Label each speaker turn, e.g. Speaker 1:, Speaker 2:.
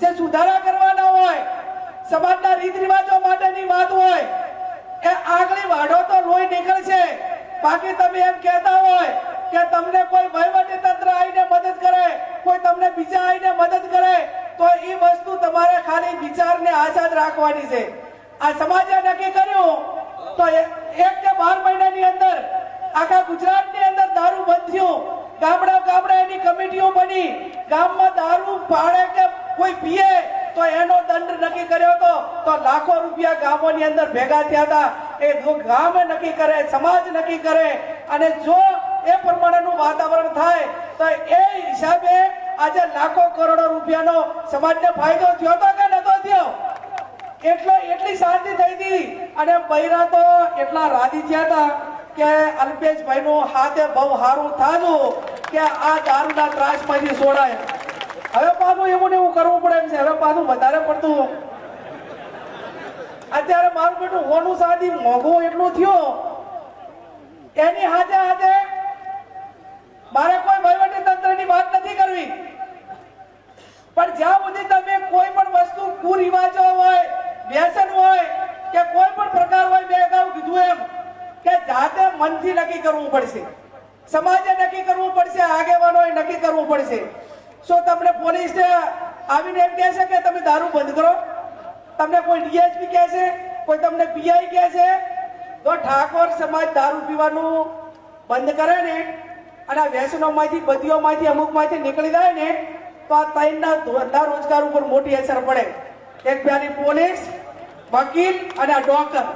Speaker 1: જે સુધારા કરવાના હોય, સમાજના રીત રિવાજો માટેની વાત હોય, એ આગળી વાઢો તો લોહી નીકળશે. બાકી તમે એમ કહેતા હોય કે તમને કોઈ વહીવટી તંત્ર આવીને મદદ કરે, કોઈ તમને બીજા આવીને મદદ કરે, તો એ વસ્તુ તમારે ખાલી વિચારને આઝાદ રાખવાની છે. આ સમાજે નક્કી કર્યું તો એક કે બાર મહિનાની અંદર આખા ગુજરાતની અંદર દારૂ બંધ થયું. ગામડા ગામડા એની કમિટીઓ બની. ગામમાં દારૂ પાડે કે કોઈ પીએ તો એનો દંડ નક્કી કર્યો હતો. તો લાખો રૂપિયા ગામોની અંદર ભેગા થયા હતા. એ જો ગામ નક્કી કરે, સમાજ નક્કી કરે અને જો એ પ્રમાણેનું વાતાવરણ થાય, તો એ હિસાબે આજે લાખો કરોડો રૂપિયાનો સમાજને ફાયદો થયો તો કે નતો થયો? એટલો, એટલી શાંતિ થઈ હતી. અને બૈરા તો એટલા રાજી થયા હતા કે અલ્પેશભાઈ નું હાથે બહુ સારું થાતું કે આ દારૂના ત્રાસમાંથી છોડાય હવે પાછું એવું ને એવું કરવું પડે એમ છે. હવે પાછું વધારે પડતું અત્યારે મારું બેટું હોનું સાદી મોંઘું એટલું થયું. એની હાથે હાથે મારે કોઈ વહીવટી તંત્રની વાત નથી કરવી. પણ જ્યાં સુધી તમે કોઈ પણ વસ્તુ કુરિવાજો હોય, વ્યસન હોય, કે કોઈ પણ પ્રકાર હોય, મેં અગાઉ કીધું એમ કે જાતે મનથી નક્કી કરવું પડશે. સમાજે નક્કી કરવું પડશે, આગેવાનોએ નક્કી કરવું પડશે. શું તમને પોલીસ આવીને એમ કહેશે કે તમે દારૂ બંધ કરો. તમને કોઈ ડીએસપી કહેશે કોઈ તમને પીઆઈ કહેશે તો ઠાકોર સમાજ દારૂ પીવાનું બંધ કરે ને અને આ વ્યસનોમાંથી બધીઓમાંથી અમુકમાંથી નીકળી જાય ને, તો આ ત્રણના ધંધા રોજગાર ઉપર મોટી અસર પડે. એક પેલી પોલીસ, વકીલ અને ડોક્ટર.